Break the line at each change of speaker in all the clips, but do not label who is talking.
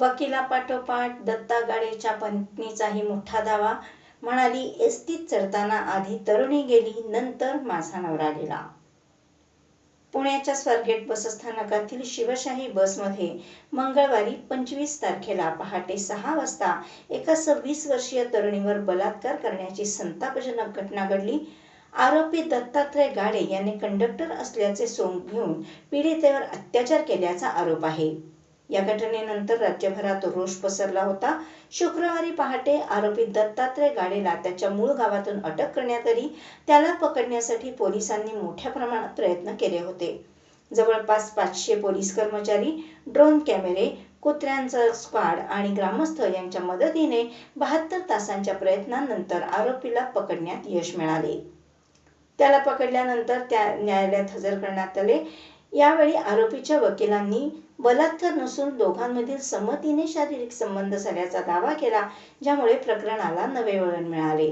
वकिलापाठोपाठ दत्ता गाडेच्या पत्नीचाही मोठा दावा म्हणाली एसटीत चढताना आधी तरुणी गेली नंतर माझा नवरा गेला. पुण्याच्या स्वारगेट बसस्थानकातील शिवशाही बसमध्ये मंगळवारी पंचवीस तारखेला पहाटे सहा वाजता एका सव्वीस वर्षीय तरुणीवर बलात्कार करण्याची संतापजनक घटना घडली. आरोपी दत्तात्रय गाडे यांनी कंडक्टर असल्याचे सोंग घेऊन पीडितेवर अत्याचार केल्याचा आरोप आहे. या घटनेनंतर राज्यभरात रोष पसरला होता. शुक्रवारी पहाटे आरोपी दत्तात्रय गाडेला त्याच्या मूळ गावातून अटक करण्यात आली. त्याला पकडण्यासाठी पोलिसांनी मोठ्या प्रमाणात प्रयत्न केले होते. जवळपास पाचशे पोलीस कर्मचारी ड्रोन कॅमेरे कुत्र्यांचा स्क्वाड आणि ग्रामस्थ यांच्या मदतीने बहात्तर तासांच्या प्रयत्नानंतर आरोपीला पकडण्यात यश मिळाले. त्याला पकडल्यानंतर त्या न्यायालयात हजर करण्यात आले. यावेळी आरोपीच्या वकिलांनी बलात्कार नसून दोघांमधील संमतीने शारीरिक संबंध झाल्याचा दावा केला ज्यामुळे प्रकरणाला नवे वळण मिळाले.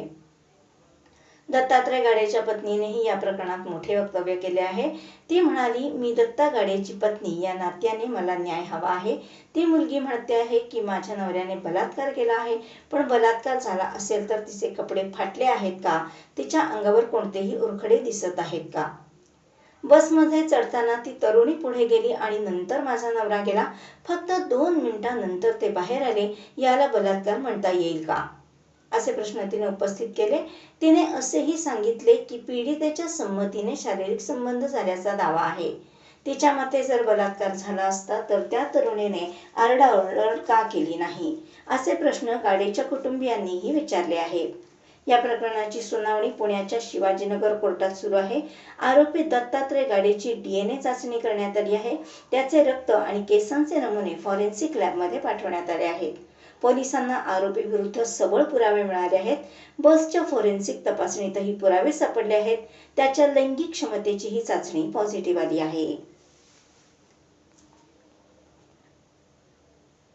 दत्तात्रय गाडेच्या पत्नीनेही या प्रकरणात मोठे वक्तव्य केले आहे. ती म्हणाली मी दत्ता गाडेची पत्नी या नात्याने मला न्याय हवा आहे. ती मुलगी म्हणते आहे की माझ्या नवऱ्याने बलात्कार केला आहे. पण बलात्कार झाला असेल तर तिचे कपडे फाटले आहेत का? तिच्या अंगावर कोणतेही उरखडे दिसत आहेत का? बसमध्ये चढताना ती तरुणी पुढे गेली आणि नंतर माझा नवरा गेला. फक्त दोन मिनिटांनंतर ते बाहेर आले. याला बलात्कार म्हणता येईल का? असे प्रश्न तिने उपस्थित केले. तिने असेही सांगितले की पीडितेच्या संमतीने शारीरिक संबंध झाल्याचा दावा आहे. तिच्या मते जर बलात्कार झाला असता तर त्या तरुणीने आरडाओरड का केली नाही? असे प्रश्न गाडेच्या कुटुंबियांनीही विचारले आहेत. या प्रकरणाची सुनावणी पुण्याच्या शिवाजीनगर कोर्टात सुरू आहे. आरोपी दत्तात्रय गाडीची डीएनए चाचणी करण्यात आली आहे. त्याचे रक्त आणि केसांचे नमुने फॉरेन्सिक लॅबमध्ये पाठवण्यात आले आहेत. पोलिसांना आरोपी विरुद्ध सबळ पुरावे मिळाले आहेत. बसच्या फॉरेन्सिक तपासणीतही पुरावे सापडले आहेत. त्याच्या लैंगिक क्षमतेचीही चाचणी पॉझिटिव्ह आली आहे.